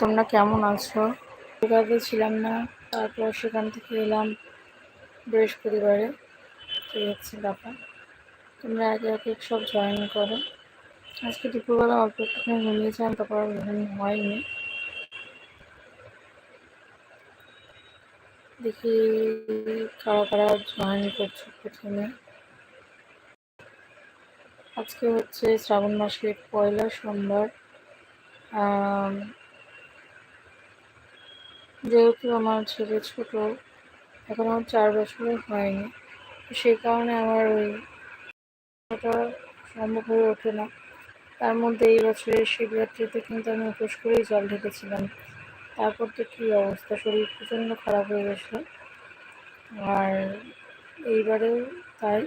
তোমরা কেমন আছো? কলকাতাতে ছিলাম না, তারপর সেখান থেকে এলাম বৃহস্পতিবারে। এই হচ্ছে ব্যাপার। তোমরা একে একে সব জয়েন করো। আজকে দুপুরবেলা অল্প একটুখানি ঘুমিয়েছিলাম, তারপর ঘুম হয়নি। দেখি কারা কারা জয়েন করছ প্রথমে। আজকে হচ্ছে শ্রাবণ মাসের পয়লা সোমবার। যেহেতু আমার ছেলে ছোট, এখন আমার চার বছরের হয়নি। সেই কারণে আমার ওই ওটা সম্ভব হয়ে ওঠে না। তার মধ্যে এই বছরের শিবরাত্রিতে কিন্তু আমি উপোস করেই জল ঢেকেছিলাম। তারপর তো কী অবস্থা? শরীর প্রচণ্ড খারাপ হয়ে গেছিল আর এইবারেও তাই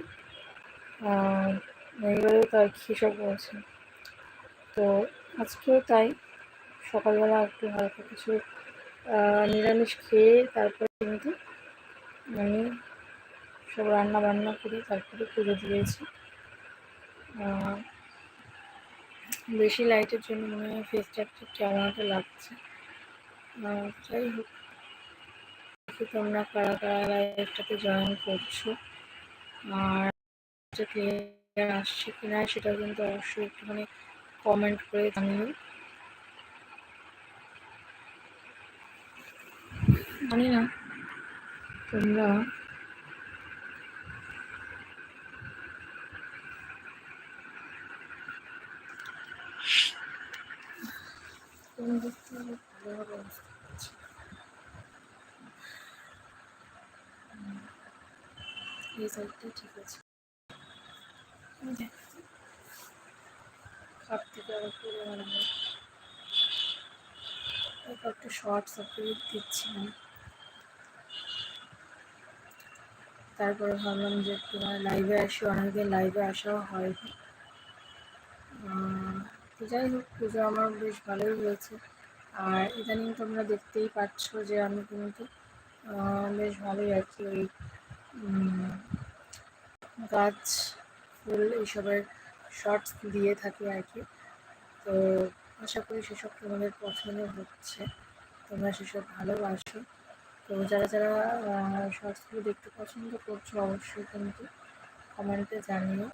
এইবারেও তাই কৃষক বলছে তো আজকেও তাই। সকালবেলা একটু হালকা কিছু নিরামিষ খেয়ে তারপরে কিন্তু আমি সব রান্না বান্না করে তারপরে পুজো দিয়েছি। বেশি লাইটের জন্য মনে হয় ফেসটা একটু কেমন একটা লাগছে যাই হোক, দেখি তোমরা কারা কারা লাইভটাতে জয়েন করছ। আর আসছে কিনা সেটা কিন্তু অবশ্যই একটুখানি কমেন্ট করে জানিও। জানি না। তোমরা কোন দিক থেকে ভালোভাবে বুঝতে পারছি না। এই সাইডটা ঠিক আছে। এই থেকে আবার পড়ে গেলাম একটা শর্টস আপলোড দিচ্ছিলাম। তারপরে ভাবলাম যে তোমার লাইভে আসি অনেকদিন লাইভে আসাও হয়নি তো যাই হোক, পুজো আমার বেশ ভালোই হয়েছে। আর ইদানিং তোমরা দেখতেই পাচ্ছ যে আমি কিন্তু বেশ ভালোই কি ওই গাছ, ফুল এইসবের শর্টস দিয়ে থাকি আর কি। তো আশা করি সেসব তোমাদের পছন্দ হচ্ছে। তোমরা সেসব ভালোবাসো। তো যারা যারা শর্টসগুলো দেখতে পছন্দ করছ, অবশ্যই কিন্তু কমেন্টে জানিও।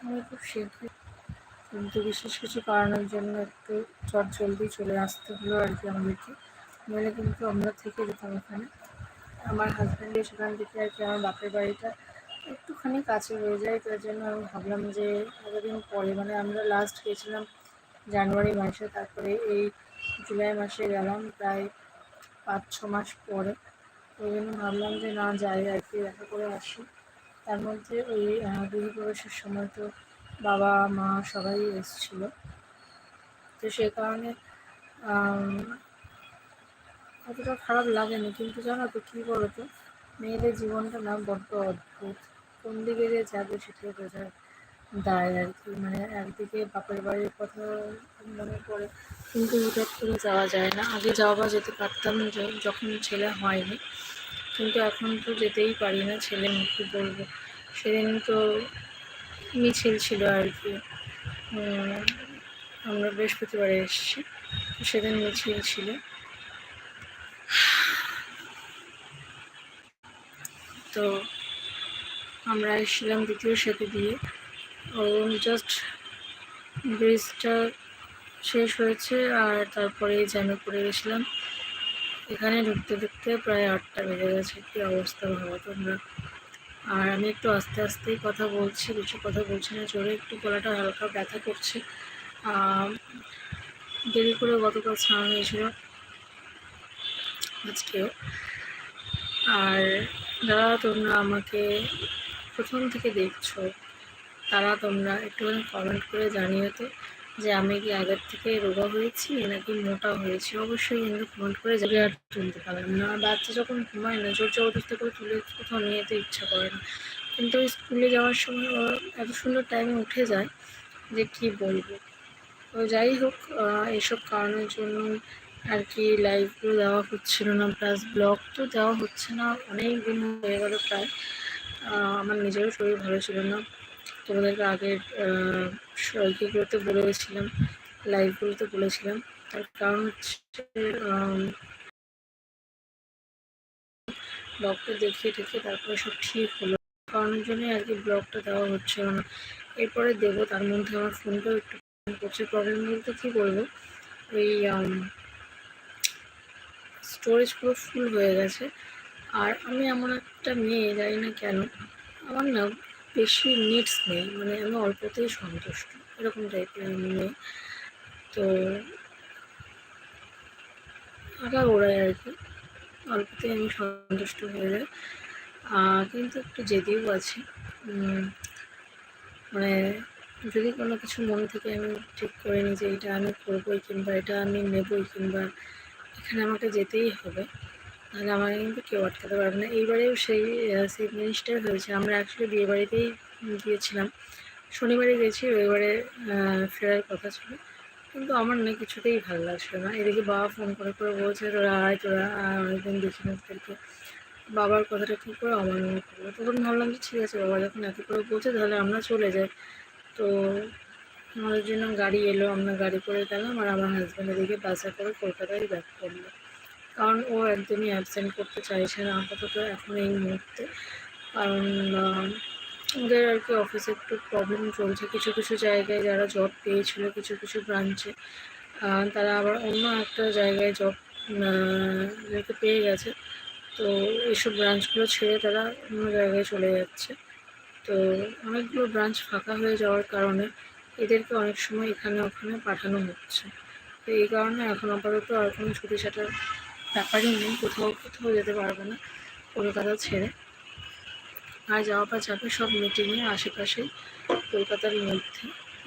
আমি খুব শীঘ্রই কিন্তু বিশেষ কিছু কারণের জন্য একটু চট জলদি চলে আসতে হলো আর কি আমাদেরকে। নইলে কিন্তু আমরা থেকে যেতাম ওখানে। আমার হাজব্যান্ডের সেখান থেকে আর কি আমার বাপের বাড়িটা একটুখানি কাছে হয়ে যায়। তার জন্য আমি ভাবলাম যে এতদিন পরে মানে আমরা লাস্ট গেছিলাম জানুয়ারি মাসে, তারপরে এই জুলাই মাসে গেলাম। প্রায় পাঁচ ছ মাস পরে। ওই জন্য ভাবলাম যে না যাই আর কি দেখা করে আসি। তার মধ্যে ওই আহ, প্রবেশের সময় তো বাবা মা সবাই এসেছিল। তো সেই কারণে অতটা খারাপ লাগেনি। কিন্তু জানো তো কী বলো তো মেয়েদের জীবনটা না বড্ড অদ্ভুত। কোন দিকে যে যাবে সেটাই বোঝার দায় আর কি। মানে একদিকে বাপের বাড়ির কথা মনে পড়ে, কিন্তু হুঠাৎ করে যাওয়া যায় না। আগে যাওয়া যেতে পারতাম যখন ছেলে হয়নি। কিন্তু এখন তো যেতেই পারি না, ছেলে মুখে বলব? সেদিন তো মিছিল ছিল আর কি। আমরা বৃহস্পতিবারে এসেছি। সেদিন মিছিল ছিল। তো আমরা এসেছিলাম দ্বিতীয় সেতু দিয়ে। জাস্ট ব্রিজটা শেষ হয়েছে আর তারপরে যেন পড়ে গেছিলাম। এখানে ঢুকতে ঢুকতে প্রায় আটটা বেজে গেছে, কি অবস্থা ভাবো তোমরা? আর আমি একটু আস্তে আস্তেই কথা বলছি বেশি কথা বলছি না, জোরে একটু গলাটা হালকা ব্যথা করছে। দেরি করে গতকাল স্নান হয়েছিল, আজকেও। আর যারা তোমরা আমাকে প্রথম থেকে দেখছ। তারা তোমরা একটুখানি কমেন্ট করে জানিও তো যে আমি কি আগের থেকে রোগা হয়েছি নাকি মোটা হয়েছি? অবশ্যই কিন্তু কমেন্ট করে যাবে আর তুলতে পারবেন না। বাচ্চা যখন ঘুমায় না জোর জবরদস্তি করে তুলে কোথাও নিয়ে যেতে ইচ্ছা করে না। কিন্তু স্কুলে যাওয়ার সময় এত সুন্দর টাইমে উঠে যায় যে কি বলব? তো যাই হোক আহ, এইসব কারণের জন্য আর কি লাইভগুলো দেওয়া হচ্ছিল না। প্লাস ব্লগ তো দেওয়া হচ্ছে না। অনেক দিন হয়ে গেল প্রায়। আমার নিজেরও শরীর ভালো ছিল না। তোমাদেরকে আগের ইয়েগুলোতে বলেছিলাম লাইভগুলোতে বলেছিলাম। তার কারণ হচ্ছে ব্লগটা দেখিয়ে টেখে তারপরে সব ঠিক হলো। কারণের জন্যই আর কি ব্লগটা দেওয়া হচ্ছে না। এরপরে দেবো, তার মধ্যে আমার ফোনটাও একটু করছে। প্রবলেম বলতে কী করব ওই স্টোরেজ পুরো ফুল হয়ে গেছে। আর আমি এমন একটা মেয়ে, জানি না কেন। আমার না বেশি নিডস নেই মানে আমি অল্পতেই সন্তুষ্ট, এরকম টাইপের আমি মেয়ে তো আঁকা ওড়াই আর কি, অল্পতেই আমি সন্তুষ্ট হয়ে যাই। কিন্তু একটু জেদিও আছে। মানে যদি কোনো কিছু মন থেকে আমি ঠিক করে নিই যে এটা আমি করবোই কিংবা এটা আমি নেবই কিংবা এখানে আমাকে যেতেই হবে তাহলে আমাকে কিন্তু কেউ আটকাতে পারবে না। এইবারেও সেই সেই জিনিসটাই হয়েছে। আমরা অ্যাকচুয়ালি বিয়ে বাড়িতেই গিয়েছিলাম। শনিবারে গেছি, রবিবারে ফেরার কথা ছিল। কিন্তু আমার না কিছুতেই ভালো লাগছিল না। এদিকে বাবা ফোন করে করে বলছে, তোরা আয়, তোরা অনেকদিন দেখি না তোদেরকে। বাবার কথাটা কী করে আমার মনে করব তখন ভাবলাম যে ঠিক আছে, বাবা যখন এত করে বলছে, তাহলে আমরা চলে যাই। তো আমাদের জন্য গাড়ি এলো, আমরা গাড়ি করে গেলাম আর আমার হাজব্যান্ড এদিকে বাসে করে কলকাতায় ব্যাক করল। কারণ ও একদমই অ্যাবসেন্ট করতে চাইছে না আপাতত এখন এই মুহূর্তে। কারণ ওদের আর কি অফিসে একটু প্রবলেম চলছে। কিছু কিছু জায়গায় যারা জব পেয়েছিল, কিছু কিছু ব্রাঞ্চে তারা আবার অন্য একটা জায়গায় জব পেয়ে গেছে, তো এইসব ব্রাঞ্চগুলো ছেড়ে তারা অন্য জায়গায় চলে যাচ্ছে। তো অনেকগুলো ব্রাঞ্চ ফাঁকা হয়ে যাওয়ার কারণে এদেরকে অনেক সময় এখানে ওখানে পাঠানো হচ্ছে। তো এই কারণে এখন আপাতত আর কোনো ছুটি ছাটার ব্যাপারই নেই, কোথাও কোথাও যেতে পারবে না, কলকাতা ছেড়ে। আর যাওয়া পা যাবে সব মিটিংয়ে, আশেপাশেই, কলকাতার মধ্যে।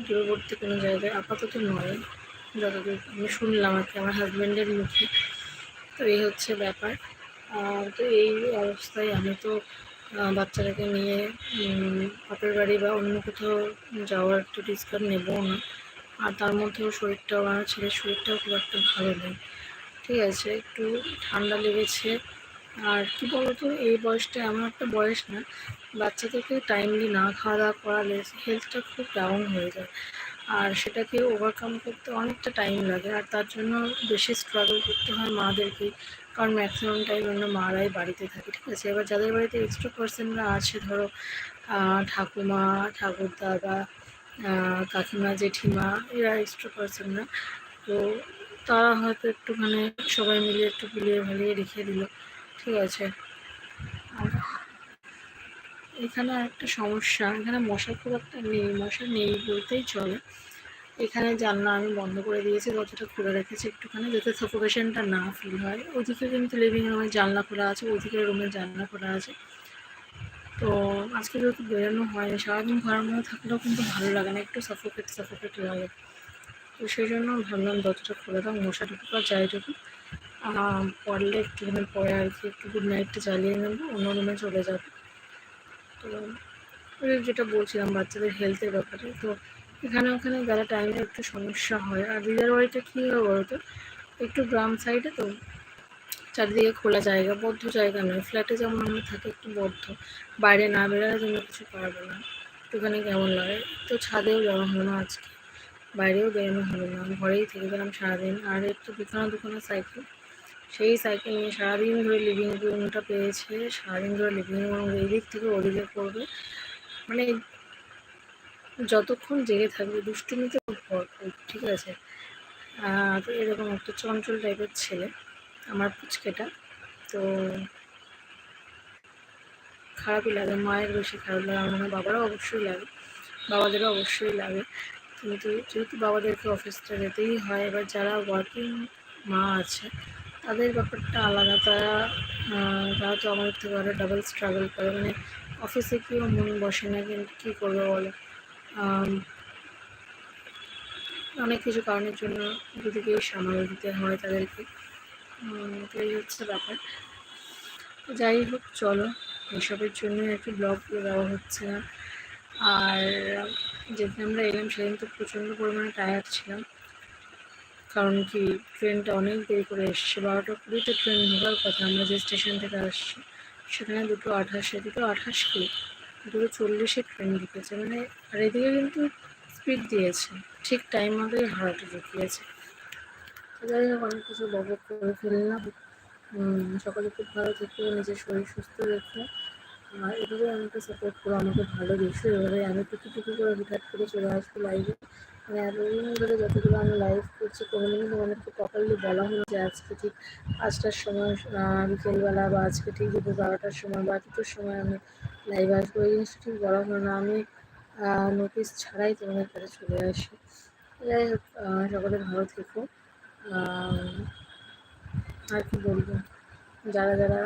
দূরবর্তী কোনো জায়গায় আপাতত নয়। যতদূর আমি শুনলাম আর কি, আমার হাজব্যান্ডের মুখে। তো এই হচ্ছে ব্যাপার। আর তো এই অবস্থায় আমি তো বাচ্চাটাকে নিয়ে বাপের বাড়ি বা অন্য কোথাও যাওয়ার একটু ডিসকাউন্ট নেবও না। আর তার মধ্যেও শরীরটাও, আমার ছেলের শরীরটাও খুব একটা ভালো নেই। ঠিক আছে, একটু ঠান্ডা লেগেছে। আর কি বলতো, এই বয়সটা এমন একটা বয়স না, বাচ্চাদেরকে টাইমলি না খাওয়া দাওয়া করালে হেলথটা খুব ডাউন হয়ে যায়। আর সেটাকে ওভারকাম করতে অনেকটা টাইম লাগে, আর তার জন্য বেশি স্ট্রাগল করতে হয় মাদেরকেই কারণ ম্যাক্সিমাম টাইম আমরা মারাই বাড়িতে থাকি, ঠিক আছে? এবার যাদের বাড়িতে এক্সট্রা পার্সনরা আছে, ধরো ঠাকুমা ঠাকুরদা বা কাকিমা, জেঠিমা, এরা এক্সট্রা পার্সনরা তো তারা হয়তো একটুখানি সবাই মিলে একটু পিলিয়ে ভালিয়ে রেখে দিল। ঠিক আছে। এখানে একটা সমস্যা, এখানে মশা খুব একটা নেই, মশা নেই বলতেই চলে। এখানে জানলা আমি বন্ধ করে দিয়েছি, দরজাটা খুলে রেখেছি একটুখানি যাতে সাফোকেশনটা না ফিল হয়। ওদিকে কিন্তু লিভিং রুমের জানলা খোলা আছে ওদিকে রুমের জানলা খোলা আছে। তো আজকে যেহেতু বেরোনো হয়নি, সারাদিন ঘরের মধ্যে থাকলেও কিন্তু ভালো লাগে না, একটু সাফোকেট সাফোকেট লাগে। তো সেই জন্য ভাবলাম দরজাটা খুলে দাও, মশা আর যাই ঢুকুক। পড়লে একটুখানি পরে আর কি, একটু গুড নাইটটা চালিয়ে নেব, অন্য রুমে চলে যাব। তো যেটা বলছিলাম, বাচ্চাদের হেলথের ব্যাপারে। তো এখানে ওখানে গেলে টাইমে একটু সমস্যা হয়। আর দিদার বাড়িটা কী হয় বলতো? একটু গ্রাম সাইডে তো চারিদিকে খোলা জায়গা, বদ্ধ জায়গা নয়। ফ্ল্যাটে যেমন আমরা থাকি, একটু বদ্ধ। বাইরে না বেরোলে জন্য কিছু পারব না। একটুখানি কেমন লাগে? তো ছাদেও যাওয়া হলো না আজকে। বাইরেও বেরোনো হলো না। আমি ঘরেই থেকে গেলাম সারাদিন। আর একটু দুখানা দুখানা সাইকেল। সেই সাইকেল নিয়ে সারাদিন ধরে লিভিং রুমটা পেয়েছে। সারাদিন ধরে লিভিং রুম এই দিক থেকে ওদিকে করবে। মানে যতক্ষণ জেগে থাকবে দুষ্টুমিতে ঠিক আছে? তো এরকম একটা চঞ্চল টাইপের ছেলে, আমার পুচকেটা। তো খারাপই লাগে, মায়ের বেশি খারাপ লাগে, আমার বাবারও অবশ্যই লাগে, বাবাদেরও অবশ্যই লাগে। কিন্তু যেহেতু বাবাদেরকে অফিসটা যেতেই হয়, এবার যারা ওয়ার্কিং মা আছে, তাদের ব্যাপারটা আলাদা। তারা তারা তো আমাদের থেকে আরও ডাবল স্ট্রাগল করে। মানে অফিসে কেউ মন বসে না, কিন্তু কী করবে বলো? অনেক কিছু কারণের জন্য দুদিকে সামাল দিতে হয় তাদেরকে। এই হচ্ছে ব্যাপার। যাই হোক, চলো, এসবের জন্য একটু ব্লগ দেওয়া হচ্ছে না। আর যেদিন আমরা এলাম সেদিন তো প্রচণ্ড পরিমাণে টায়ার্ড ছিলাম। কারণ কি ট্রেনটা অনেক দেরি করে এসছে, বারোটা কুড়িতে ট্রেন ঢোকার কথা, আমরা যে স্টেশন থেকে আসছি, সেখানে দুটো আঠাশে দুটো আঠাশ কি? দুটো চল্লিশে ট্রেন ঢুকেছে মানে আর এদিকে কিন্তু স্পিড দিয়েছে, ঠিক টাইম মতোই হারাটা ঢুকিয়েছে। যাই হোক, অনেক কিছু বক করে ফেললাম। সকলে খুব ভালো থেকো, নিজের শরীর সুস্থ রেখো। আর এভাবে আমাকে সাপোর্ট করো, আমাকে ভালোবেসো। এভাবে আমি টুকি টুকি করে হুটহাট করে চলে আসব লাইভে মানে এতদিন ধরে যতগুলো আমি লাইভ করছি, কোনোদিনই তোমাদেরকে প্রপারলি বলা হলো যে আজকে ঠিক পাঁচটার সময় বিকেলবেলা বা আজকে ঠিক দুপুর বারোটার সময় বা দুটোর সময় আমি লাইভ আসব। এই জিনিসটা ঠিক বলা হলো না। আমি নোটিস ছাড়াই তোমাদের কাছে চলে আসি। যাই হোক সকলে ভালো থেকো। আর কি বলব? যারা যারা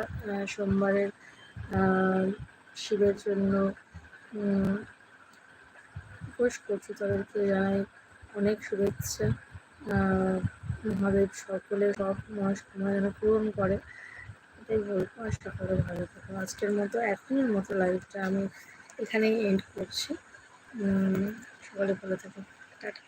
সোমবারের শিবের জন্য উপোস করছি তাদেরকে জানাই অনেক শুভেচ্ছা। মহাদেব সকলে সব মনস্কামনা যেন পূরণ করে। এটাই বলব আর সকালে ভালো থাকো। আজকের মতো এখনের মতো লাইফটা আমি এখানেই এন্ড করছি। সকালে ভালো থাকো। টাটা।